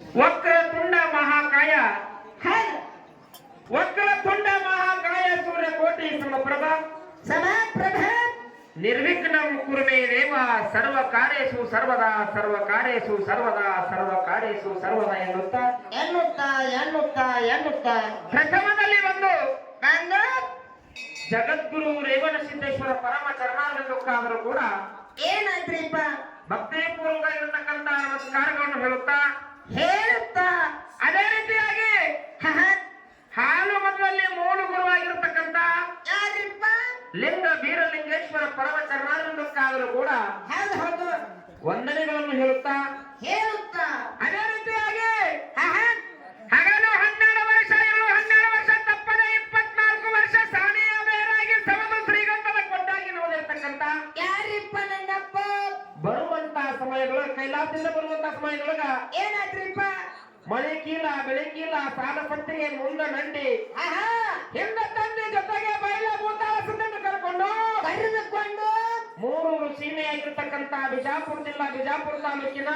ವಕ್ರತುಂಡ ಮಹಾಕಾಯ. ಹೌದು. ವಕ್ರತುಂಡ ಮಹಾಕಾಯ ಸೂರ್ಯಕೋಟಿ ಸಮಪ್ರಭ. ಸಮಪ್ರಭ. ನಿರ್ವಿಘ್ನಂ ಕುರುಮೇ ದೇವ ಸರ್ವ ಕಾರ್ಯಸು ಸರ್ವದಾ ಸರ್ವ ಕಾರ್ಯಸು ಸರ್ವದಾ ಸರ್ವ ಕಾರ್ಯಸು ಸರ್ವದಾ ಎನ್ನುತ್ತಾ. ಎನ್ನುತ್ತಾ ಎನ್ನುತ್ತಾ ಎನ್ನುತ್ತಾ. ಪ್ರಥಮದಲ್ಲಿ ಬಂದು ಬಂದು ಜಗದ್ಗುರು ರೇವಣ ಸಿದ್ದೇಶ್ವರ ಪರಮ ಚರಣಾರವಿಂದಕ್ಕಾದರೂ ಕೂಡ ಏನಾಯ್ತ್ರಿಪ್ಪ ಭಕ್ತಿಪೂರ್ವಕ ಇರತಕ್ಕಂತ ನಮಸ್ಕಾರಗಳನ್ನು ಹೇಳುತ್ತಾ Hey, ಪಟ್ಟಿಗೆ ಮುಂದ ಹ, ಹಿಂದ ತಂದೆ ಜೊತೆಗೆ ಬಯಲ ಭೂತಾಳ ಸುತ್ತನ್ನು ಕರ್ಕೊಂಡು ಕರೆದುಕೊಂಡು ಮೂರೂರು ಸೀಮೆಯಾಗಿರ್ತಕ್ಕಂತ ಬಿಜಾಪುರ ಜಿಲ್ಲಾ ಬಿಜಾಪುರ ತಾಲೂಕಿನ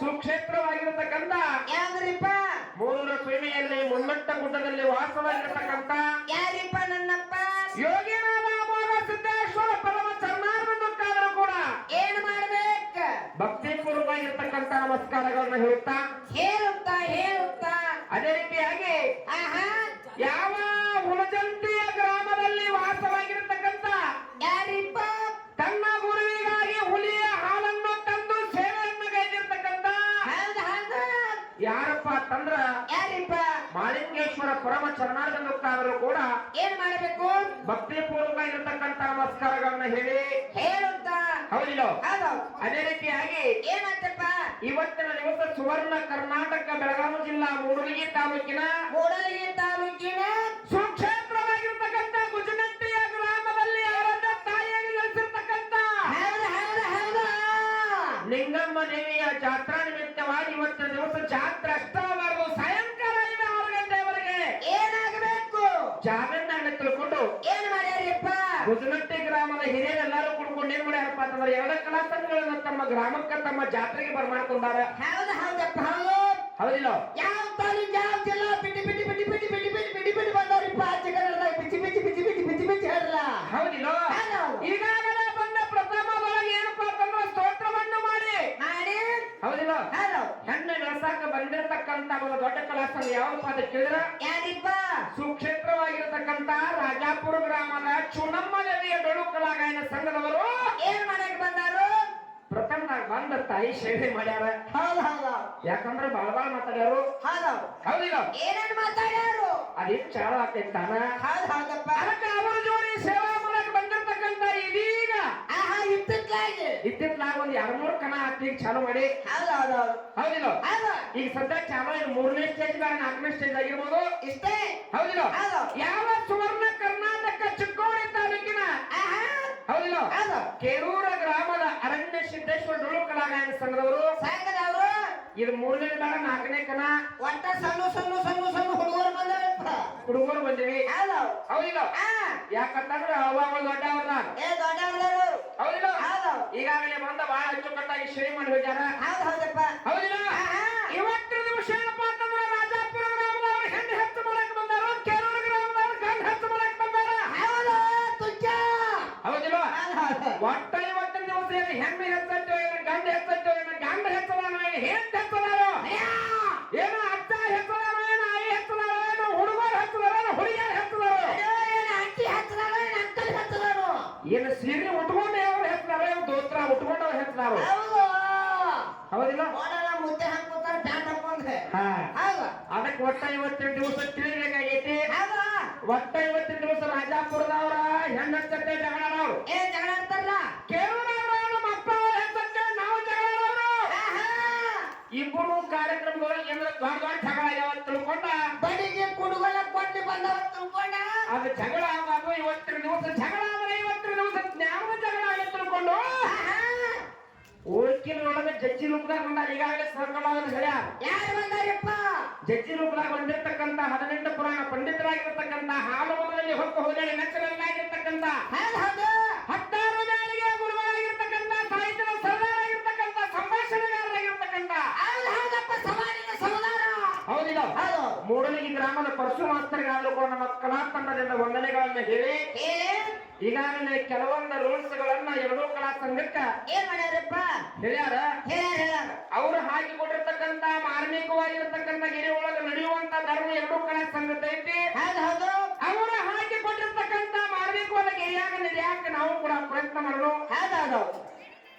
ಸುಕ್ಷೇತ್ರವಾಗಿರತಕ್ಕಂತ ಯಾವ್ದ್ರಿಪ್ಪ? ಮೂರು ಸೀಮೆಯಲ್ಲಿ ಮುನ್ನಟ್ಟ ಗುಡ್ಡದಲ್ಲಿ ವಾಸವಾಗಿರತಕ್ಕಂತ ಯಾರಿಪ್ಪ ನನ್ನಪ್ಪ? ಯೋಗಿನಾಥ ಸಿದ್ದೇಶ್ವರ ಪರಮ ಚರಣಾರ್ವಿಂದಕ್ಕಾದರೂ ಕೂಡ ಏನ್ ಮಾಡ್ಬೇಕ? ಭಕ್ತಿಪೂರ್ವವಾಗಿರ್ತಕ್ಕಂತ ನಮಸ್ಕಾರಗಳನ್ನ ಹೇಳುತ್ತಾ? ಹೇಳುತ್ತಾ ಹೇಳುತ್ತ. ಅದೇ ರೀತಿಯಾಗಿ ಯಾವ ಉಳಜಂತಿಯ ಗ್ರಾಮದಲ್ಲಿ ವಾಸವಾಗಿರತಕ್ಕಂತ ಯಾರಿಪ್ಪ? ತನ್ನ ಗುರುವಿಗಾಗಿ ಹುಲಿಯ ಹಾಲನ್ನು ತಂದು ಸೇವೆಯನ್ನು ಹೌದು ಯಾರಪ್ಪ ತಂದ್ರ ಯಾರಿಪ್ಪ? ಮಾಲಿಂಗೇಶ್ವರ ಪರಮ ಚರಣಾರ್ವಿಂದಕ್ಕಾದರೂ ಕೂಡ ಏನ್ ಮಾಡಬೇಕು? ಭಕ್ತಿ ಪೂರ್ವಕ ಇರತಕ್ಕಂತ ನಮಸ್ಕಾರಗಳನ್ನ ಹೇಳಿ. ಹೌದಿಲ್ಲ ಹೌದು. ಅದೇ ರೀತಿಯಾಗಿ ಏನಂತಪ್ಪ? ಇವತ್ತಿನ ದಿವಸ ಸುವರ್ಣ ಕರ್ನಾಟಕ ಬೆಳಗಾವಿ ಜಿಲ್ಲಾ ಮೂಡಲಗಿ ತಾಲೂಕಿನ ಮೂಡಲಗಿ ತಾಲೂಕಿನ ಸುಕ್ಷೇತ್ರವಾಗಿರ್ತಕ್ಕಂಥ ಗುಜನಟ್ಟಿಯ ಗ್ರಾಮದಲ್ಲಿ ಆರಾಧ್ಯ ತಾಯಿಯಾಗಿ ನೆಲೆಸಿರ್ತಕ್ಕಂಥ ಲಿಂಗಮ್ಮ ದೇವಿಯ ಜಾತ್ರಾ ನಿಮಿತ್ತವಾಗಿ ಇವತ್ತಿನ ದಿವಸ ಜಾತ್ರೆ ಅಷ್ಟವಾಗಬಾರದು ಸಾಯಂಕಾಲ ಐದು ಆರು ಗಂಟೆವರೆಗೆ ಏನಾಗಬೇಕು? ಜಾಗನ್ನಾಗ ತಿಳ್ಕೊಂಡು ಏನ್ ಮಾಡ್ಯಾರಿಪ್ಪ ಹಿರಿಯರೆಲ್ಲರೂ ಕುಡ್ಕೊಂಡು ಏನ್ ಅಂತಂದ್ರೆ ಎಲ್ಲ ಕಲಾ ಸಂಘಗಳನ್ನ ತಮ್ಮ ಗ್ರಾಮಕ್ಕೆ ತಮ್ಮ ಜಾತ್ರೆಗೆ ಬರ್ಮಾಡ್ಕೊಂಡಾರ. ಹೌದು ಹೌದಪ್ಪ ಹೌದು. ಹೌದಿಲ್ಲ? ಯಾವ ತಾಲೂಕು ಯಾವ ಜಿಲ್ಲಾ ಬಿಡಿ ಬಿಡಿ ಬಿಡಿ ಬಿಡಿ ಬಿಡಿ ಬಿಡಿ ಬಿಡಿ ಬಿಡಿ ಬಂದವ್ರಿಪ್ಪ ಆಚೆ ಕನ್ನಡದಾಗ ಬಿಚ್ಚಿ ಬಿಚ್ಚಿ ಬಿಚ್ಚಿ ಬಿಚ್ಚಿ ಬಿಚ್ಚಿ ಬಿಚ್ಚಿ ಹೇಳಲ್ಲ ಹೌದಿಲ್ಲ? ಹೌದು. ಈಗಾಗಲೇ ಬಂದ ಪ್ರಥಮದೊಳಗೆ ಏನಪ್ಪಾ ಅಂತಂದ್ರೆ ಸ್ತೋತ್ರವನ್ನು ಮಾಡಿ. ಮಾಡಿ. ಹೌದಿಲ್ಲ? ಹೌದು. ಹೆಣ್ಣು ಬೆಳಸಾಕ ಬಂದಿರತಕ್ಕಂತ ಒಂದು ದೊಡ್ಡ ಕಲಾ ಯಾವ ಯಾವಪ್ಪ ಅಂತ ಕೇಳಿದ್ರ? ಯಾರಿಪ್ಪ? ಸುಕ್ಷೇತ್ರವಾಗಿರತಕ್ಕಂತ ರಾಜಾಪುರ ಗ್ರಾಮದ ಚುನಮ್ಮ ದೇವಿಯ ಡೊಳು ಕಲಾಗಾಯನ ಸಂಘದವರು ಬಂದಾರು? ಪ್ರಥಮದಾಗ ಬಂದ ತಾಯಿ ಸೇವೆ ಮಾಡ್ಯಾರ. ಹೌದು ಹೌದು ಯಾಕಂದ್ರೆ ಬಾಳ ಬಾಳ ಮಾತಾಡ್ಯಾರು. ಹೌದು ಹೌದಿಲ್ಲ? ಏನೇನ್ ಮಾತಾಡ್ಯಾರು? ಅದೇನ್ ಚಾಳ ಆಗ್ತೈತಿ ತಾನ? ಹೌದು ಹೌದಪ್ಪ ಅದಕ್ಕೆ ಅವರ ಜೋಡಿ ಸೇವಾ ಮಾಡಕ್ ಬಂದಿರ್ತಕ್ಕಂತ ಇದೀಗ. ಆಹಾ ಇತ್ತಿತ್ಲಾಗಿ. ಇತ್ತಿತ್ಲಾಗ ಒಂದ್ ಎರಡ್ನೂರು ಕಣ ಹಾಕ್ಲಿಕ್ಕೆ ಚಾಲು ಮಾಡಿ. ಹೌದು ಹೌದು ಹೌದು. ಹೌದಿಲ್ಲ? ಹೌದು. ಈಗ ಸದ್ಯ ಚಾಲ ಮೂರನೇ ಸ್ಟೇಜ್ ನಾಲ್ಕನೇ ಸ್ಟೇಜ್ ಆಗಿರ್ಬೋದು? ಇಷ್ಟೇ. ಹೌದಿಲ್ಲ? ಹೌದು. ಯಾವ ಸುವರ್ಣ ಆಹಾ ಹೌದಿಲ್ಲ ಹೌದು. ಕೇರೂರ ಗ್ರಾಮದ ಅರಣ್ಯ ಸಿದ್ದೇಶ್ವರ ಡೊಳು ಕಲಾಗಾಯನ ಸಂಘದವರು. ಸಂಘದವರು ಇದು ಮೂರನೇ ಬೇಡ ನಾಲ್ಕನೇ ಕಣ ಒಟ್ಟ ಸಣ್ಣ ಸಣ್ಣ ಸಣ್ಣ ಸಣ್ಣ ಹುಡುಗರು ಬಂದವಪ್ಪ ಹುಡುಗರು ಬಂದಿವಿ. ಹೌದು. ಹೌದಿಲ್ಲ ಯಾಕಂತಂದ್ರೆ ಅವಾಗ ದೊಡ್ಡವರ ಏ ದೊಡ್ಡವರು ಹೌದಿಲ್ಲ ಹೌದು. ಈಗಾಗಲೇ ಬಂದ ಬಹಳ ಅಚ್ಚುಕಟ್ಟಾಗಿ ಶ್ರೇಣಿ ಮಾಡಿ ಹೋಗ್ಯಾರ ಹೌದು ಹೌದಪ್ಪ. ಹೌದಿಲ್ಲ ಉತ್ತರ ಉಟ್ಕೊಂಡು ಹೇಳ್ತ ನಾವು ಹೌದಿಲ್ಲ? ಮುದ್ದೆ ಒಟ್ಟ ಐವತ್ತೆಂಟು ದಿವಸ ತಿಳಿಬೇಕಾಗೈತಿ. ಒಟ್ಟ ಐವತ್ತೆಂಟು ದಿವಸ ರಾಜಾಪುರದವರ ಹೆಣ್ಣು ಜಗಳ ನಾವು ಏ ಜಗಳ ಕೇಳ. ಇಬ್ಬರು ಕಾರ್ಯಕ್ರಮದೊಳಗೆ ಏನಾರ ದೊಡ್ಡ ದೊಡ್ಡ ಜಗಳ ಯಾವ ತಿಳ್ಕೊಂಡ. ಬಡಿಗೆ ಕುಡುಗಲ ಕೊಟ್ಟು ಬಂದವ ತಿಳ್ಕೊಂಡ. ಅದು ಜಗಳ ಆಗೋದು ಇವತ್ತಿನ ದಿವಸ ಜಗಳ ಆದ್ರೆ ಇವತ್ತಿನ ದಿವಸ ಜ್ಞಾನದ ಜಗಳ ಆಗಿ ತಿಳ್ಕೊಂಡು! ಓಕಿನೊಳಗೆ ಜಜ್ಜಿ ರೂಪದಾಗ ಬಂದ ಈಗಾಗಲೇ ಸರ್ಕಲಾಗದ ಹೇಳ್ಯಾರ ಯಾರು ಬಂದಾರಪ್ಪ? ಜಡ್ಜಿ ರೂಪದಾಗ ಬಂದಿರತಕ್ಕಂತ ಹದಿನೆಂಟು ಪುರಾಣ ಪಂಡಿತರಾಗಿರ್ತಕ್ಕಂತ ಹಾಲು ಮೊದಲಲ್ಲಿ ಹೊತ್ತು ಹೋಗಲಿ ನಚ್ಚಲಾಗಿರ್ತಕ್ಕಂತ ಹೌದು ಹೌದು ಹತ್ತಾರು ಜಾರಿಗೆ ಗುರುಗಳಾಗಿರ್ತಕ್ಕಂತ ಸಾಹಿತ್ಯದ ಸರ್ದಾರಾಗಿರ್ತಕ್ಕಂತ ಸಂಭಾಷಣೆಗಾರರಾಗಿರ್ತಕ್ಕಂತ ಹೌದು ಹೌದಪ್ಪ ಹೌದಿಲ್ಲ ಹೌದು ಮೂಡಲಿಗೆ ಗ್ರಾಮದ ಪರಶು ಮಾಸ್ತರಿಗಾದರೂ ಕೂಡ ನಮ್ಮ ಕಲಾ ತಂಡದಿಂದ ವಂದನೆಗಳನ್ನ ಹೇಳಿ. ಈಗಾಗಲೇ ಕೆಲವೊಂದು ರೂಲ್ಸ್ ಗಳನ್ನ ಎರಡೂ ಕಲಾ ಸಂಘಕ್ಕ ಏನ್ ಮಾಡ್ಯಾರಪ್ಪ? ಹೇಳ್ಯಾರ? ಅವ್ರು ಹಾಕಿ ಕೊಟ್ಟಿರ್ತಕ್ಕಂತ ಮಾರ್ಮಿಕವಾಗಿರ್ತಕ್ಕಂತ ಮಾರ್ಮಿಕವಾಗಿರ್ತಕ್ಕಂಥ ಗಿರಿ ಒಳಗ ನಡೆಯುವಂತ ಧರ್ಮ ಎರಡೂ ಕಲಾ ಸಂಘದ ಐತಿ. ಹೌದು ಹೌದು. ಕೊಟ್ಟಿರ್ತಕ್ಕಂತ ಮಾರ್ಮಿಕವಾದ ಗಿರಿಯಾಗ ನಡೆಯಾಕ ನಾವು ಕೂಡ ಪ್ರಯತ್ನ ಮಾಡೋಣ. ಹೌದು ಹೌದು.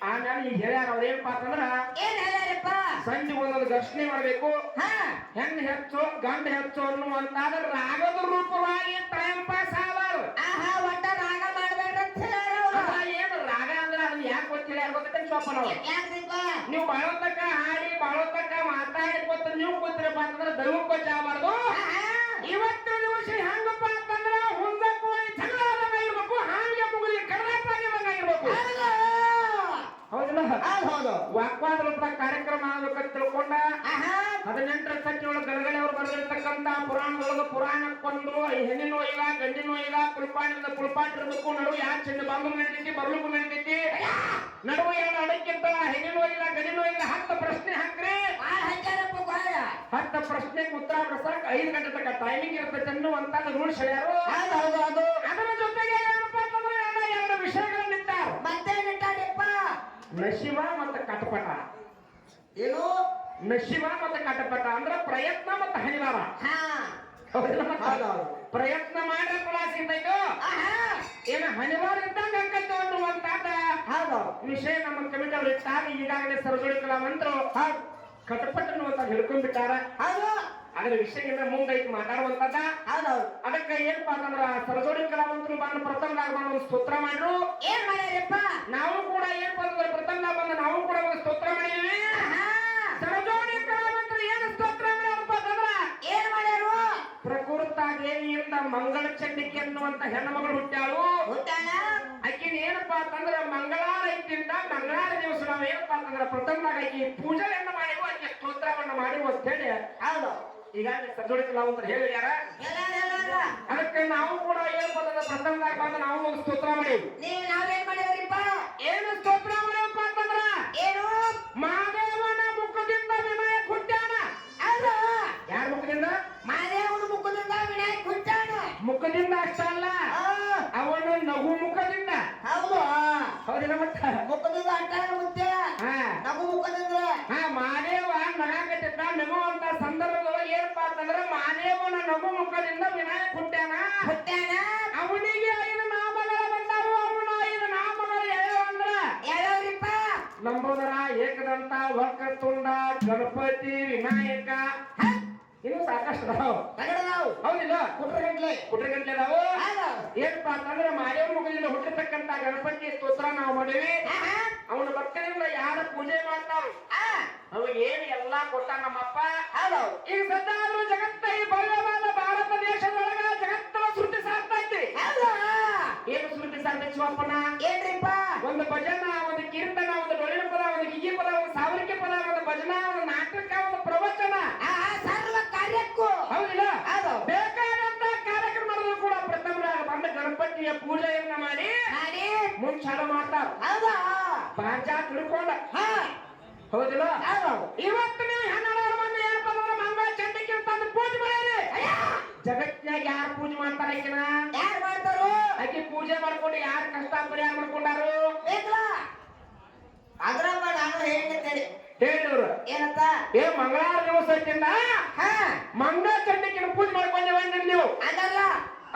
ಆಮೇಲೆ ಈಗ ಹೇಳ್ಯಾರ ಪಾತ್ರ ಅಂದ್ರ ಏನ್ ಹೇಳ್ಯಾರಪ್ಪ? ಸಂಜೆ ಒಂದೊಂದು ಘರ್ಷಣೆ ಮಾಡ್ಬೇಕು. ಹಾ. ಹೆಣ್ಣು ಹೆಚ್ಚು ಗಂಡ ಹೆಚ್ಚು ಅನ್ನುವಂತಾದ್ರೆ ರಾಗದ ರೂಪವಾಗಿ ಟೈಮ್ ಪಾಸ್ ಆಗಬಾರ್ದು ಆಹಾ ಒಟ್ಟ ರಾಗ ಮಾಡ್ಬೇಡ್ರಿ ಅಂತ ಹೇಳ್ಯಾರ ಏನು ರಾಗ ಅಂದ್ರೆ ಅದನ್ನ ಯಾಕೆ ಗೊತ್ತಿಲ್ಲ ಯಾರು ಗೊತ್ತಿಲ್ಲ ಸ್ವಲ್ಪ ನಾವು ನೀವು ಬಾಳೋತಕ್ಕ ಹಾಡಿ ಬಾಳೋತಕ್ಕ ಮಾತಾಡಿ ಕೊತ್ತ ನೀವು ಕೂತಿರಪ್ಪ ಅಂತಂದ್ರೆ ದೈವಕ್ಕೆ ಗೊತ್ತಾಗಬಾರ್ದು ಆಹಾ. ಇವತ್ತು ದಿವಸ ಹೆಂಗಪ್ಪ ಅಂತಂದ್ರ ಹುಂದ ಕೋಳಿ ಜಗಳ ಆದಂಗ ಇರ್ಬೇಕು ಹಾವಿಗೆ ಮುಗಿಲಿ ಕಡಲಾಪಾಗಿರಂಗ ಇರ್ಬೇಕು ಹೌದು ಹೌದಿಲ್ಲ ಹೌದು ಹೌದು ರೂಪದಾಗ ಕಾರ್ಯಕ್ರಮ ಆಗಬೇಕಂತ ತಿಳ್ಕೊಂಡ. ಹದಿನೆಂಟರ ಸಂಖ್ಯೆಯೊಳಗೆ ಗರಗಡೆ ಅವರು ಬರೆದಿರ್ತಕ್ಕಂತ ಪುರಾಣದೊಳಗೆ ಪುರಾಣಕ್ಕೊಂದು ಹೆಣ್ಣಿನೋ ಇಲ್ಲ ಗಂಡಿನೋ ಇಲ್ಲ ಕುಲ್ಪಾಟಿಂದ ಕುಲ್ಪಾಟ್ ಇರಬೇಕು ನಡುವೆ ಯಾಕೆ ಚೆಂದ ಬಂದು ನಡೀತೈತಿ ಬರ್ಲಿಕ್ಕೂ ನಡೀತೈತಿ? ನಡುವೆ ಏನು ಅಡಕ್ಕಿಂತ ಹೆಣ್ಣಿನೋ ಇಲ್ಲ ಗಂಡಿನೋ ಇಲ್ಲ ಹತ್ತು ಪ್ರಶ್ನೆ ಹಾಕ್ರಿ. ಹತ್ತ ಪ್ರಶ್ನೆ ಪ್ರಶ್ನೆಗೆ ಉತ್ತರ ಬರ್ಸಕ್ ಐದು ಗಂಟೆ ತಕ್ಕ ಟೈಮಿಂಗ್ ಇರ್ತೈತೆ ಅನ್ನುವಂತ ರೂಲ್ಸ್ ಹೇಳ್ಯಾರು. ಅದರ ಜೊತೆಗೆ ಎರಡು ಎರಡು ಮತ್ತೆ ಮತ್ತೇನಿಟ್ಟಾರಪ್ಪ ನಶಿವ ಮತ್ತೆ ಕಟಪಟ. ಏನು? ನಶಿವ ಮತ್ತೆ ಕಟಪಟ ಅಂದ್ರೆ ಪ್ರಯತ್ನ ಮತ್ತೆ ಹನಿವಾರ ಪ್ರಯತ್ನ ಮಾಡ್ರೆ ಕೂಡ ಸಿಗ್ಬೇಕು. ಆಹಾ. ಏನ ಹನಿವಾರ ಇದ್ದಂಗ ಹೌದು. ವಿಷಯ ನಮ್ಮ ಕಮಿಟಿ ಅವ್ರು ಇಟ್ಟಾಗ ಈಗಾಗಲೇ ಸರ್ಜೋಳಿ ಕಲಾವಂತರು ಕಟಪಟ ಅನ್ನುವಂತ ಹಿಡ್ಕೊಂಡ್ಬಿಟ್ಟಾರ ಹೌದು. ಅದರ ವಿಷಯದಿಂದ ಮುಂದೈತಿ ಮಾತಾಡುವಂತದ ಹೌದು ಅದಕ್ಕೆ ಏನಪ್ಪಾ ಅಂತಂದ್ರ ಸರಸೋಡಿ ಕಲಾವಂತರು ಬಂದು ಪ್ರಥಮ ಬಂದು ಒಂದು ಸ್ತೋತ್ರ ಮಾಡ್ರು. ಏನ್ ಮಾಡ್ಯಾರಪ್ಪ? ನಾವು ಕೂಡ ಏನಪ್ಪ ಅಂತಂದ್ರೆ ಪ್ರಥಮದಾಗ ಬಂದು ನಾವು ಕೂಡ ಒಂದು ಸ್ತೋತ್ರ ಮಾಡಿದ್ವಿ ಸರಸೋಡಿ ಕಲಾವಂತರು ಏನು ಸ್ತೋತ್ರ ಮಾಡ್ಯಾರಪ್ಪ ಅಂತಂದ್ರ? ಏನ್ ಮಾಡ್ಯಾರು? ಪ್ರಕೃತ ದೇವಿಯಿಂದ ಮಂಗಳ ಚಂಡಿಕೆ ಅನ್ನುವಂತ ಹೆಣ್ಣು ಮಗಳು ಹುಟ್ಟ್ಯಾಳು? ಹುಟ್ಟಾಳ ಆಕಿನ ಏನಪ್ಪಾ ಅಂತಂದ್ರ ಮಂಗಳಾರ ಇದ್ದಿಂದ ಮಂಗಳಾರ ದಿವಸ ನಾವು ಏನಪ್ಪಾ ಅಂತಂದ್ರ ಪ್ರಥಮ ಆಕಿ ಪೂಜೆಯನ್ನು ಮಾಡಿವು ಆಕೆ ಸ್ತೋತ್ರವನ್ನ ಮಾಡಿವು ಅಂತ ಹೇಳಿ ಹೌದು. ಈಗಾಗಲೇ ಕಲಾವಂತರು ಹೇಳಿರ್ಯಾರ ಎಲ್ಲಾರ ಎಲ್ಲಾರ ಅದಕ್ಕೆ ನಾವು ಕೂಡ ಏನ್ ಅಂತಂದ್ರ ಪ್ರಸಂಗ ಬಂದು ನಾವು ಒಂದು ಸ್ತೋತ್ರ ಮಾಡಿ ನೀವು ನಾವೇನ್ ಮಾಡಿದ್ರಿಪ್ಪ? ಏನು ಸ್ತೋತ್ರ ಮಾಡೇವಪ್ಪ ಅಂತಂದ್ರ? ಏನು? ಮಾದೇವನ ಮುಖದಿಂದ ವಿನಾಯಕ ಹುಟ್ಟ್ಯಾನ ಹೌದು. ಯಾರ ಮುಖದಿಂದ? ಮಾದೇವನ ಮುಖದಿಂದ ವಿನಾಯಕ ಹುಟ್ಟಾಣ ಮುಖದಿಂದ ಅಷ್ಟ ಅಲ್ಲ ಅವನು ನಗು ಮುಖದಿಂದ. ಹೌದು. ಹೌದಿಲ್ಲ ಮತ್ತ? ಮುಖದಿಂದ ಅಟ್ಟಾಣ ಮುತ್ತೆ ಹಾ. ನಗು ಮುಖದಿಂದ ನಗಾಕತ್ತಿದ್ದ ನಗುವಂತ ಸಂದರ್ಭದೊಳಗೆ ಏನಪ್ಪಾ ಅಂತಂದ್ರ ಮಾದೇವನ ನಗು ಮುಖದಿಂದ ವಿನಾಯಕ ಹುಟ್ಟ್ಯಾನ. ಹುಟ್ಟ್ಯಾನ? ಅವನಿಗೆ ಐದು ನಾಮಗಳು ಬಂದಾವು. ಅವನ ಐದು ನಾಮಗಳು ಯಾವ್ಯಾವ ಅಂದ್ರ ಯಾವ್ಯಾವ್ರಿಪ್ಪ ಲಂಬೋದರ ಏಕದಂತ ವಕ್ರತುಂಡ ಗಣಪತಿ ವಿನಾಯಕ. ಸಾಕಷ್ಟು ಅದಾವ ಕನ್ನಡ ನಾವು. ಹೌದಿಲ್ಲ? ಕುಟ್ರಗಂಟ್ಲೆ ಕುಟ್ರಗಂಟ್ಲೆ ಅದಾವು ಹೌದು. ಏನಪ್ಪ ಅಂತಂದ್ರೆ ಮಾದೇವ ಮುಖದಿಂದ ಹುಟ್ಟಿರ್ತಕ್ಕಂತ ಗಣಪತಿ ಸ್ತೋತ್ರ ನಾವು ಮಾಡಿವಿ. ಅವನ ಭಕ್ತರಿಂದ ಯಾರ ಪೂಜೆ ಮಾಡ್ತಾವ ಆ, ಅವಾಗ ಏನ್ ಎಲ್ಲಾ ಕೊಟ್ಟ ನಮ್ಮಪ್ಪ? ಈಗ ಸದ್ದಾದ್ರೂ ಜಗತ್ತ ಈ ಭವ್ಯವಾದ ಭಾರತ ದೇಶದೊಳಗ ಜಗತ್ತನ ಸೃಷ್ಟಿ ಸಾರ್ತಾ ಐತಿ. ಏನು ಸೃಷ್ಟಿ ಸಾಕ್ತೈತಿ ಶಿವಪ್ಪನ ಏನ್ರಿಪ್ಪ? ಒಂದು ಭಜನ ಒಂದು ಕೀರ್ತನ ಒಂದು ಡೊಳ್ಳಿನ ಪದ ಒಂದು ಗಿಗಿ ಪದ ಒಂದು ಸಾವಿರಕ್ಕೆ ಪದ ಒಂದು ಭಜನ ಒಂದು ನಾಟಕ ಒಂದು ಪ್ರವಚನ. ಕಾರ್ಯಕ್ಕೂ ಹೌದಿಲ್ಲ? ಅದು ಬೇಕಾದಂತ ಕಾರ್ಯಕ್ರಮಗಳು ಕೂಡ ಪ್ರಥಮರಾಗ ಬಂದ ಗಣಪತಿಯ ಪೂಜೆಯನ್ನ ಮಾಡಿ ಮಾಡಿ. ಮುಂದ್ ಮಾಡ್ತಾರ. ಹೌದಾ. ಪಾಂಚ ತಿಳ್ಕೊಂಡ. ಹಾ. ಹೌದಿಲ್ಲ? ಹೌದು. ಇವತ್ತು ನೀವು ಹನ್ನೆರಡು ಮಂದಿ ಏನಪ್ಪ ಅಂದ್ರೆ ಮಂಗಳ ಚಂಡಿಕೆ ತಂದು ಪೂಜೆ ಮಾಡ್ಯಾರಿ ಜಗತ್ತಿನಾಗ ಯಾರು ಪೂಜೆ ಮಾಡ್ತಾರ ಆಕಿನ? ಯಾರು ಮಾಡ್ತಾರು? ಆಕಿ ಪೂಜೆ ಮಾಡ್ಕೊಂಡು ಯಾರು ಕಷ್ಟ ಪರಿಹಾರ ಮಾಡ್ಕೊಂಡಾರು? ಅದ್ರಪ್ಪ ನಾನು ಹೇಳಿದ್ದೇನೆ ಹೇಳಿದ್ರು. ಏನಂತ ಏ ಮಂಗಳಾರ ದಿವಸ ಐತಿಂದ ಹಾ. ಮಂಗಳ ಚಂಡಿಕೆನ ಪೂಜೆ ಮಾಡ್ಕೊಂಡೇವ ನೀವು ಅದಲ್ಲ.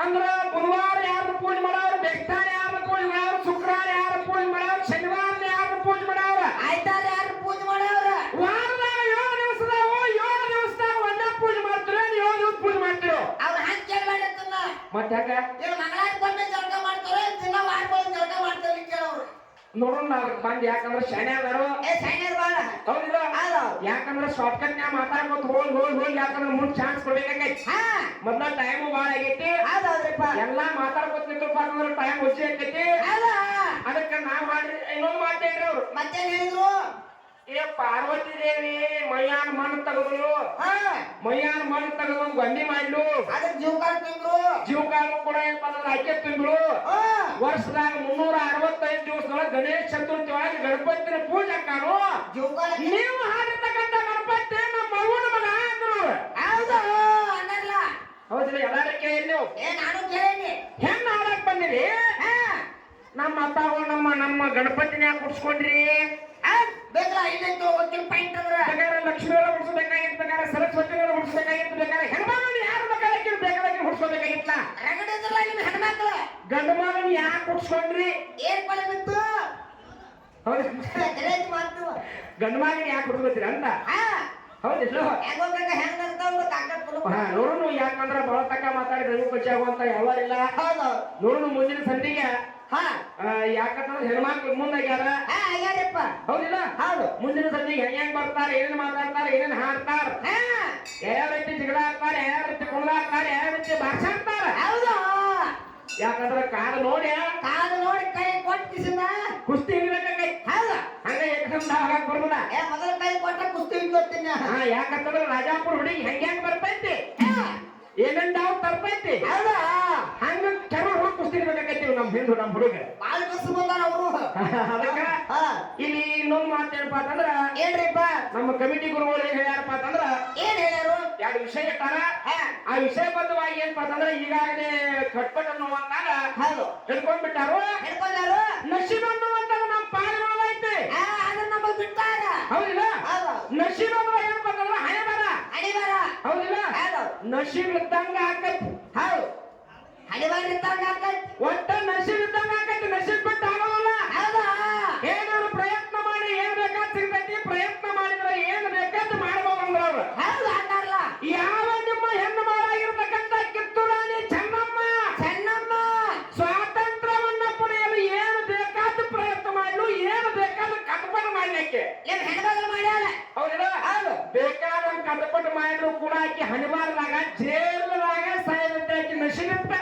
ಅಂದ್ರ ಬುಧವಾರ ಯಾರು ಪೂಜೆ ಮಾಡೋರು ಬೆಕ್ತಾರ ಯಾರು ಪೂಜೆ ಮಾಡೋರು ಶುಕ್ರವಾರ ಯಾರು ಪೂಜೆ ಮಾಡೋರು ಶನಿವಾರ ಯಾರು ಪೂಜೆ ಮಾಡವ್ರ? ಆಯ್ತಾರ ಯಾರು ಪೂಜೆ ಮಾಡ್ಯಾವ್ರ ವಾರದಾಗ ಏಳು ದಿವಸದಾವು ಏಳು ದಿವಸದಾಗ ಒಂದೇ ಪೂಜೆ ಮಾಡ್ತೀರ ಏಳು ದಿವಸ ಪೂಜೆ ಮಾಡ್ತೀರೋ? ಅವ್ರ ಹಂಗೆ ಕೇಳ್ಬೇಡತ್ತನ್ನ ಮತ್ತೆ ಹೆಂಗ ಇವ್ರು ಬಂದ ಜಳಕ ನೋಡೋಣ ಅದಕ್ಕೆ ಬಂದ್ ಯಾಕಂದ್ರೆ ಶಾಣೆ ಅದಾರು? ಬಾಳ ಹೌದಿಲ್ಲ? ಹೌದು. ಯಾಕಂದ್ರೆ ಶಾರ್ಟ್ ಕಟ್ ನ್ಯಾಗ ಮಾತಾಡ್ಕೊತ ಹೋಗಿ ಹೋಗಿ ಹೋಗಿ ಯಾಕಂದ್ರೆ ಮುಂದ್ ಚಾನ್ಸ್ ಕೊಡ್ಬೇಕಾಗೈತಿ. ಮೊದ್ಲ ಟೈಮು ಭಾಳ ಆಗೈತಿ. ಎಲ್ಲಾ ಮಾತಾಡ್ಕೊತ ನಿಂತಪ್ಪ ಅಂದ್ರೆ ಟೈಮ್ ಹುಚ್ಚಿ ಆಗೈತಿ ಅದಕ್ಕೆ ನಾವ್ ಮಾಡ್ರಿ ಇನ್ನೊಂದು ಮಾತೇನ್ರಿ ಅವ್ರು. ಮತ್ತೇನ್ ಹೇಳಿದ್ರು? ಏ ಪಾರ್ವತಿ ದೇವಿ ಮೈಯಾನ ಮಣ್ಣು ತೆಗೆದ್ರು. ಹಾ. ಮೈಯಾನ ಮಣ್ಣು ತೆಗೆದು ಗಂಡಿ ಮಾಡ್ಲು ಜೀವಕಾಲ ಜೀವಕಾರ ತಿಂದ್ರು. ಜೀವಕಾಲು ಕೂಡ ಏನಪ್ಪ ಅಕ್ಕಿ ತಿಂದ್ರು ವರ್ಷದಾಗ ಮುನ್ನೂರ ಅರವತ್ತೈದು ದಿವಸದೊಳಗೆ ಗಣೇಶ ಚತುರ್ಥಿ ಒಳಗೆ ಗಣಪತಿನ ಪೂಜೆ ಕಾಣು ಜೀವಕಾರ ನೀವು ಹಾಡಿರ್ತಕ್ಕಂಥ ಗಣಪತಿ ನಮ್ಮ ಮಗುನ ಮಗ ಅಂದ್ರು. ಹೌದಾ ಏ ನಾನು ಹೆಣ್ಣು ಆಡಕ್ ಬಂದಿರಿ? ನಮ್ಮ ಅಪ್ಪ ನಮ್ಮ ನಮ್ಮ ಗಣಪತಿನ ಕುಡ್ಸ್ಕೊಂಡ್ರಿ ಬೇಕಲ್ಲ ಇನ್ನೊಂದು ಒಂದು ಪಾಯಿಂಟ್ ಅಂದ್ರೆ ಬೇಕಾದ್ರೆ ಲಕ್ಷ್ಮೀ ಹುಡ್ಸ್ಬೇಕಾಗಿತ್ತು ಬೇಕಾದ್ರೆ ಸರಸ್ವತಿ ಹುಡ್ಸ್ಬೇಕಾಗಿತ್ತು ಬೇಕಾದ್ರೆ ಹೆಣ್ಮಗಳನ್ನ ಯಾರು ಬೇಕಾದ್ರೆ ಬೇಕಾದ್ರೆ ಹುಡ್ಸ್ಕೋಬೇಕಾಗಿತ್ತ ರಗಡಿದ್ರಲ್ಲ ನಿಮ್ಮ ಹೆಣ್ಮಕ್ಳು? ಗಂಡ ಮಗನ್ ಯಾಕೆ ಏನ್ ಕೊಲೆ ಬಿತ್ತು ಹೌದು. ಗಣೇಶ್ ಮಾತು ಗಂಡು ಮಗನ್ ಯಾಕೆ ಅಂತ? ಹಾ. ಹೌದಿಲ್ಲ ಹೆಂಗೋ ಬೇಗ ಹೆಂಗ್ ಅಂತಾವ್ ಕಾಕ ಕುಲುಪ. ಹಾ ನೋಡೋಣ ಯಾಕಂದ್ರ ಬಹಳ ತಕ್ಕ ಮಾತಾಡಿ ರವಿ ಕೊಚ್ಚಿ ಆಗುವಂತ ಯಾವಾರಿಲ್ಲ. ಹೌದು. ನೋಡೋಣ ಮುಂದಿನ ಸಂಧಿಗೆ ಹಾ. ಯಾಕಂತಂದ್ರೆ ಹೆಣ್ಮಕ್ಳು ಮುಂದಾಗ್ಯಾರ. ಆಗ್ಯಾರಪ್ಪ. ಹೌದಿಲ್ಲ? ಹೌದು. ಮುಂದಿನ ಸತಿ ಹೆಂಗ್ ಬರ್ತಾರೆ ಏನೇನ್ ಮಾತಾಡ್ತಾರ ಏನೇನ್ ಹಾಡ್ತಾರ. ಯಾವ ರೀತಿ ಜಗಳ ಹಾಕ್ತಾರೆ ಯಾವ ರೀತಿ ಕುಣಿದಾಡ್ತಾರ ಯಾವ ರೀತಿ ಭಾಷಾಡ್ತಾರ ಹೌದು. ಯಾಕಂದ್ರೆ ಕಾಲ ನೋಡಿ ಕಾಲು ನೋಡಿ ಕೈ ಕೊಟ್ಟಿಸಿದ. ಕುಸ್ತಿ ಹಿಡಿಬೇಕಾಗೈತಿ. ಹೌದು. ಹಂಗ ಏಕಸಂಧ ಆಗಕ್ ಬರುದಿಲ್ಲ. ಏ ಮೊದಲ ಕೈ ಕೊಟ್ಟ ಕುಸ್ತಿ ಹಿಡ್ಕೊತೀನಿ ಹಾ ಯಾಕಂದ್ರೆ ರಾಜಾಪುರ ಹುಡುಗಿ ಹೆಂಗ್ ಹೆಂಗ್ ಬರ್ತೈತಿ? ಏನೇನ್ ನಾವು ತರ್ತೈತಿ? ಹೌದು. ಹಂಗ ಕೆರ ಹುಡುಗ ಕುಸ್ತಿ ಹಿಡಿಬೇಕಾಗೈತಿ. ನಮ್ ಬಿಂದು ನಮ್ ಹುಡುಗ. ಬಾಳ ಕಸ ಬಂದಾರ ಅವರು. ಅದಕ್ಕ ಇಲ್ಲಿ ಇನ್ನೊಂದು ಮಾತು ಏನಪ್ಪಾ ಅಂತಂದ್ರ ಏನ್ರಿಪ್ಪ? ನಮ್ಮ ಕಮಿಟಿ ಗುರುಗಳು ಏನ್ ಹೇಳ್ಯಾರಪ್ಪ ಅಂತಂದ್ರ ಏನ್ ಹೇಳ್ಯಾರು? ಎರಡು ವಿಷಯ ಇಟ್ಟಾರ. ಆ ಆ ವಿಷಯಬದ್ಧವಾಗಿ ಏನಪ್ಪಾ ಅಂತಂದ್ರ ಈಗಾಗಲೇ ಕಟ್ಪಟ್ ಅನ್ನುವಂತಾಗ ಹಿಡ್ಕೊಂಡ್ಬಿಟ್ಟಾರು. ಹಿಡ್ಕೊಂಡಾರು ನಶೀಬ್ ಅನ್ನುವಂತಾಗ ನಮ್ಮ ಪಾಲ್ಗೊಳ್ಳೈತಿ ಆ ಅದನ್ನ ನಮ್ಮ ಬಿಟ್ಟಾರ ಹೌದಿಲ್ಲ? ಹೌದು. ನಶೀಬ್ ಅಂದ್ರೆ ಏನಪ್ಪ ಅಂತಂದ್ರ ಹಣೆ ಬರ ಹಣಿವಾರ ಹೌದಿಲ್ಲ? ಹೌದು. ನಶೀಬ್ ಇದ್ದಂಗ ಹೌದು ಹಣಿವಾರ ಇದ್ದಂಗ ಆಕೈತಿ ಒಟ್ಟ ನಶೀಬ್ ಇದ್ದಂಗ ಆಕೈತಿ ನಶೀಬ್ ಬಿಟ್ಟು ಹೌದಾ? ಏನಾದ್ರು ಪ್ರಯತ್ನ ಮಾಡಿ ಏನ್ ಬೇಕಾದ್ ಸಿಗ್ತೈತಿ ಪ್ರಯತ್ನ ಮಾಡಿದ್ರೆ ಏನ್ ಬೇಕಾದ್ ಮಾಡ್ಬೋದು ಅಂದ್ರ ಅವ್ರು ಹೌದು ಅಂತಾರಲ್ಲ ಯಾವ ನಿಮ್ಮ ಹೆಣ್ಣು ಮಾಡಾಗಿರ್ತಕ್ಕಂಥ ಕಿತ್ತೂರಾಣಿ ಚೆನ್ನಮ್ಮ? ಚೆನ್ನಮ್ಮ! ಸ್ವಾತಂತ್ರ್ಯವನ್ನ ಪಡೆಯಲು ಏನು ಬೇಕಾದ ಪ್ರಯತ್ನ ಮಾಡಲು ಏನು ಬೇಕಾದ ಕಟಪಟ ಮಾಡ್ಲಿಕ್ಕೆ. ಏನ್ ಹೆಣ್ಮಗಳು ಮಾಡ್ಯಾಳ? ಹೌದಾ? ಹೌದು. ಬೇಕಾದ ಕಟಪಟ ಮಾಡಿದ್ರು ಕೂಡ ಆಕಿ ಹನಿವಾರದಾಗ ಜೇಲ್ದಾಗ ಸಾಯದಂತೆ ಆಕಿ ಹೌದಾ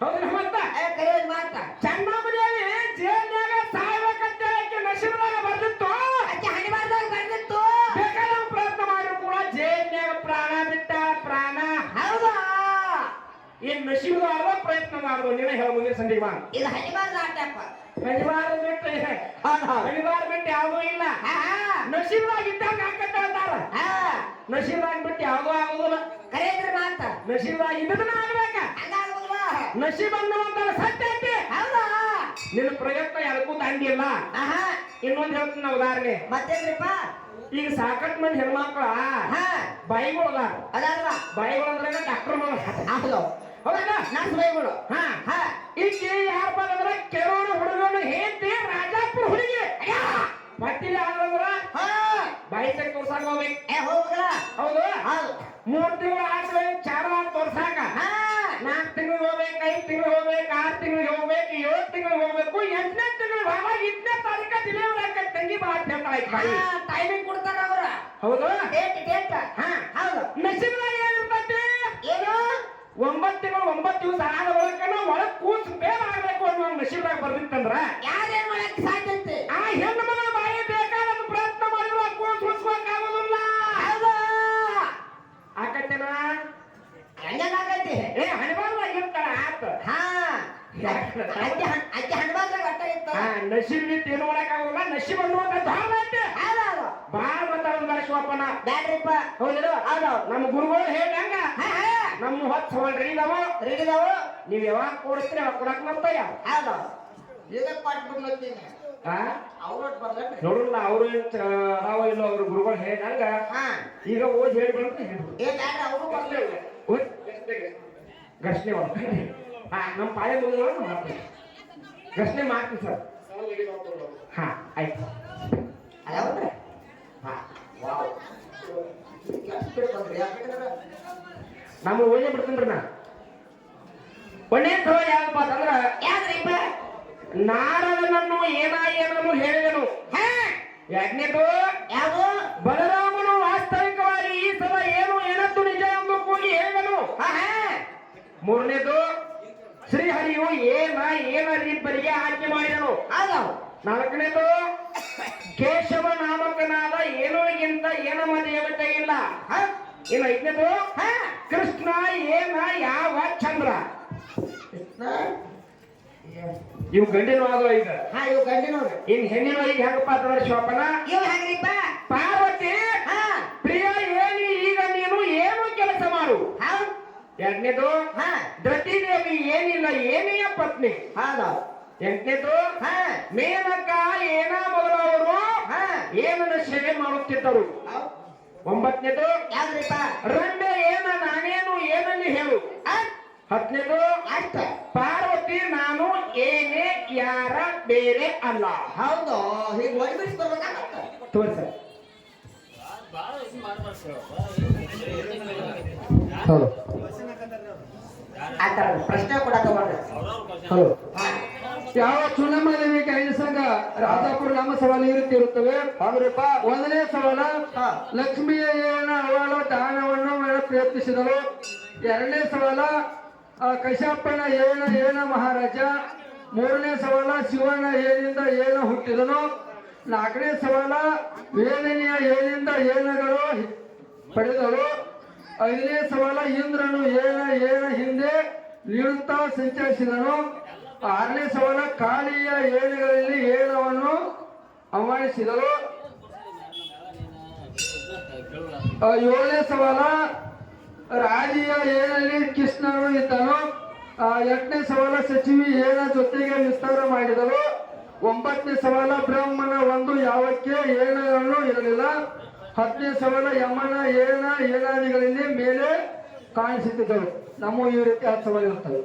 ಹೌದಿಲ್ಲ ಮತ್ತ? ಕರೆಯೋದ್ ಮಾತ ಚೆನ್ನಮ್ಮದೇವಿ ಜೇಲ್ನಾಗ ಸಾಯ್ಬೇಕಂತ ಆಕಿ ನಶಿಬದಾಗ ಬರ್ದಿತ್ತು? ಅಜ್ಜಿ ಹಣಿವಾರದಾಗ ಬಂದಿತ್ತು ಬೇಕಾದ ಪ್ರಯತ್ನ ಮಾಡಿದ್ರು ಕೂಡ ಜೇಲ್ನಾಗ ಪ್ರಾಣ ಬಿಟ್ಟ ಪ್ರಾಣ. ಹೌದಾ? ಈ ನಶಿಬದಾಗ ಪ್ರಯತ್ನ ಮಾಡುದು ನೀನೇ ಹೇಳ ಮುಂದಿನ ಸಂಜೆ ಬಾ. ಇದು ಹಣಿವಾರದ ಆಟಪ್ಪ ಶನಿವಾರ ಬಿಟ್ಟು ಶನಿವಾರ ಬಿಟ್ಟು ಯಾವುದೂ ಇಲ್ಲ. ನಶೀಬ್ದಾಗ ಇದ್ದಾಗ ಹಾಕತ್ತ ಅಂತಾರ ನಶೀಬ್ದಾಗ ಬಿಟ್ಟು ಯಾವುದೂ ಆಗುದಿಲ್ಲ. ಕರೆಯದ್ರ ಮಾತ ನಶೀಬ್ದಾಗ ಇದ್ದದನ್ನ ಆಗ್ಬೇಕ. ಹಂಗಾಗುದಿಲ್ಲ ನಶೀಬ್ ಅನ್ನುವಂತ ಸತ್ಯ ಐತಿ. ಹೌದಾ? ನಿನ್ನ ಪ್ರಯತ್ನ ಯಾರಿಗೂ ತಂದಿಲ್ಲ ಆಹಾ. ಇನ್ನೊಂದ್ ಹೇಳ್ತೀನಿ ಉದಾಹರಣೆ. ಮತ್ತೇನ್ರಿಪ್ಪ? ಈಗ ಸಾಕಷ್ಟು ಮಂದಿ ಹೆಣ್ಮಕ್ಳ ಹಾ. ಬಾಯಿಗಳು ಅದಾರ. ಅದಲ್ವಾ ಬಾಯಿಗಳು ಅಂದ್ರೆ ಡಾಕ್ಟರ್ ಹೌದು. ಹೌದಲ್ಲ? ನರ್ಸ್ ಬೈಗಳು ಹಾ. ಹಾ. ಈಗ ಯಾರಪ್ಪ ಅಂದ್ರೆ ಕೆಲವರು ಹುಡುಗನು ಹೇಳ್ತಿ ರಾಜಾಪುರ ಹುಡುಗಿ. ಪಟ್ಟಿಲಿ ಆದ್ರ ಹಾ. ಬಾಯಿ ತೆಗ್ ತೋರ್ಸಾಕ ಹೋಗ್ಬೇಕು. ಏ ಹೋಗಲ್ಲ ಹೌದು. ಹೌದು. ಮೂರ್ ತಿಂಗಳು ಆದ್ಮೇಲೆ ಚಾರ ತೋರ್ಸಾಕ. ನಾಲ್ಕು ತಿಂಗಳು ಐದು ತಿಂಗಳು ಹೋಗ್ಬೇಕು ಆರು ತಿಂಗಳಿಗೆ ಹೋಗ್ಬೇಕು ಏಳು ತಿಂಗಳಿಗೆ ಹೋಗ್ಬೇಕು ಎಂಟನೇ ತಿಂಗಳು ಭಾಗ ಇದ್ನೇ ತಾರೀಕ ಡಿಲಿವರಿ ಆಕ ತಂಗಿ ಬಾ ಅಂತ ಹೇಳ್ತಾರೆ ಈಕಿ ಬಾಯಿ ಟೈಮಿಂಗ್ ಕೊಡ್ತಾರ ಅವ್ರ. ಹೌದು. ಡೇಟ್ ಡೇಟ್ ಹಾ. ಹೌದು. ಮೆಷಿನ್ ಏನಿರ್ತೈತಿ? ಏನು? ಒಂಬತ್ತು ತಿಂಗಳು ಒಂಬತ್ತು ದಿವಸ ಆದ ಒಳಕ್ಕೆ ಒಳಗ್ ಕೂಸ್ ಬೇಗ ಆಗ್ಬೇಕು ಅನ್ನೋ ನಸೀಬ್ದಾಗ ಬರ್ದಿತ್ತಂದ್ರ. ಯಾರೇನ್ ಮಾಡಕ್ ಸಾಧ್ಯತೆ ಆ ಹೆಣ್ಣು ಮಗ ಬಾಯಿ ಬೇಕಾದ ಪ್ರಯತ್ನ ಮಾಡಿದ್ರು ಕೂಸ್ ಉಳಿಸ್ಬೇಕಾಗೋದಿಲ್ಲ ಹೌದು. ಆಕತ್ತೇನ ಹೆಂಗಾಗೈತಿ ಏ ಹಣಿಬಾರ್ದಾಗ ಇರ್ತಾರ ಆತ. ಹಾ. ಅಜ್ಜಿ ಇತ್ತು. ಹಾ ನಸೀಬ್ ನಿಂತ ಏನು ಆಗೋಲ್ಲ ನಸೀಬ್ ಅನ್ನುವಂತ ಧಾರಣ ಐತೆ. ಬಾಳ ಮಾತಾಡೋದು ಶಿವಪ್ಪನ ಬ್ಯಾಡ್ರಿಪ್ಪ. ಹೌದಿಲ್ಲ ಹೌದು. ನಮ್ಮ ಗುರುಗಳು ಹೇಳಂಗ ಹಾ ಹಾ. ನಮ್ಮ ಹೊತ್ತು ಸವಾಲ್ ರೆಡಿ ಇದಾವ. ರೆಡಿದಾವು. ನೀವ್ ಯಾವಾಗ ಕೊಡಿಸ್ತೀರಿ ಅವಾಗ ಕೊಡಕ್ ನರ್ತಯ್ಯ ಹೌದು. ಈಗ ಅವ್ರು ಬರ್ಲಟ್ರಿ ನೋಡಲ್ಲ ಅವರು ಅದಾವ ಇಲ್ಲ ಅವ್ರ ಗುರುಗಳು ಹೇಳಂಗ ಹಾ. ಈಗ ಓದಿ ಹೇಳಿ ಬಂದ್ರೆ ಹೇಳ್ಬಿಡು. ಏ ಬ್ಯಾಡ್ರಿ ಅವರು ಬರ್ಲಿ ಓಯ್, ಘರ್ಷಣೆ ಮಾಡ್ತೀನಿ ಹಾ ನಮ್ಮ ಪಾಯ ಮುಗಿದ ಮಾಡ್ತೀನಿ ಘರ್ಷಣೆ ಮಾಡ್ತೀನಿ ಸರ್. ಹಾ ಆಯ್ತು. ಅದಾವ್ರಿ ಹಾ. ನಮ್ಮ ಓದಿ ಬಿಡ್ತೀನಿ ನಾ. ಒಳ್ಳೆ ಸಲ ಯಾವಪ್ಪ ಅಂತಂದ್ರ ಯಾವ್ದ್ರಿಪ್ಪ ನಾರದನನ್ನು ಏನ ಏನನ್ನು ಹೇಳಿದನು. ಹಾ. ಯಾವ ಯಾವುದು? ಬಲರಾಮನು ಮೂರನೇದು ಶ್ರೀಹರಿಯು ಏನ ಏನ ಇಬ್ಬರಿಗೆ ಆಯ್ಕೆ ಮಾಡಿದನು ನಾಲ್ಕನೇದು ಕೇಶವ ನಾಮಕನಾದ ಏನೋಗಿಂತ ಏನಮ್ಮ ದೇವತೆ ಇಲ್ಲ? ಇನ್ನ ಐದನೇದು ಕೃಷ್ಣ ಏನ ಯಾವ ಚಂದ್ರ? ಇವ್ ಗಂಡಿನ ಆಗೋ ಈಗ. ಇವು ಗಂಡಿನವ್ರಿ ಇನ್ ಹೆಣ್ಣಿನ ಈಗ ಹೆಂಗಪ್ಪ ಅಂತಂದ್ರೆ ಶೋಪನ ಇವ್ ಹೆಂಗ್ರಿಪ್ಪ? ಪಾರ್ವತಿ ಹಾ ಪ್ರಿಯ ಏನಿ ಈಗ ನೀನು ಏನು ಕೆಲಸ ಮಾಡು ಹೌದು ಯಾರ ಎಂಟನೇದು ಹಾ. ದ್ರತಿದೇವಿ ಏನಿಲ್ಲ ಏನೆಯ ಪತ್ನಿ? ಹೌದ. ಎಂಟನೇದು ಹಾ. ಮೇನಕ ಏನ ಮೊದಲವರು ಹಾ. ಏನನ್ನ ಸೇವೆ ಮಾಡುತ್ತಿದ್ದರು. ಒಂಬತ್ತನೇದು ರಂಬೆ ಏನ ನಾನೇನು ಏನನ್ನು ಹೇಳು? ಆ? ಹತ್ತನೇದು ಅಷ್ಟ ಪಾರ್ವತಿ ನಾನು ಏನೇ ಯಾರ ಬೇರೆ ಅಲ್ಲ. ಹೌದು. ಹೀಗೆ ಒಳಗಿಸ್ಕೊಳ್ಬೇಕಾಗತ್ತ ತೋರಿಸ. ಹೌದು. ಪ್ರಶ್ನೆ ಕೂಡ ತಗೊಂಡ್ರೆ ಯಾವ ಚುನಾವಣೆ ಐದು ಸಂಘ? ರಾಧಾಪುರ ನಾಮ ನಿವೃತ್ತಿ ಇರುತ್ತವೆ ಹೌದ್ರಪ್ಪ. ಒಂದನೇ ಸವಾಲ ಲಕ್ಷ್ಮಿಯ ಏನ ಅವಳ ದಾನವನ್ನು ಪ್ರಯತ್ನಿಸಿದರು. ಪ್ರಯತ್ನಿಸಿದಳು ಎರಡನೇ ಸವಾಲ ಆ, ಕಶ್ಯಪನ ಏನ ಏನ ಮಹಾರಾಜ. ಮೂರನೇ ಸವಾಲ ಶಿವನ ಏನಿಂದ ಏನ ಹುಟ್ಟಿದನು. ನಾಲ್ಕನೇ ಸವಾಲ ವೇದನೆಯ ಏನಿಂದ ಏನಗಳು ಪಡೆದಳು ಐದನೇ ಸವಾಲ, ಇಂದ್ರನು ಏನ ಏನ ಹಿಂದೆ ನೀಡುತ್ತಾ ಸಂಚರಿಸಿದನು. ಆರನೇ ಸವಾಲ, ಕಾಳಿಯ ಏಳುಗಳಲ್ಲಿ ಏಣವನ್ನು ಅವಮಾನಿಸಿದಳು ಏಳನೇ ಸವಾಲ ರಾಜಿಯ ಏನಲ್ಲಿ ಕೃಷ್ಣನು ಇದ್ದನು. ಎಂಟನೇ ಸವಾಲ, ಸಚಿವಿ ಏನ ಜೊತೆಗೆ ವಿಸ್ತಾರ ಮಾಡಿದರು ಒಂಬತ್ತನೇ ಸವಾಲ, ಬ್ರಹ್ಮನ ಒಂದು ಯಾವಕ್ಕೆ ಏಣಗಳನ್ನು ಇರಲಿಲ್ಲ. ಹತ್ತನೇ ಸವಣ ಯಮನ ಏನ ಏನಾದಿಗಳಲ್ಲಿ ಮೇಲೆ ಕಾಣಿಸುತ್ತಿದ್ದವು. ನಮ್ಮ ಈ ರೀತಿ ಹತ್ತು ಇರ್ತವೆ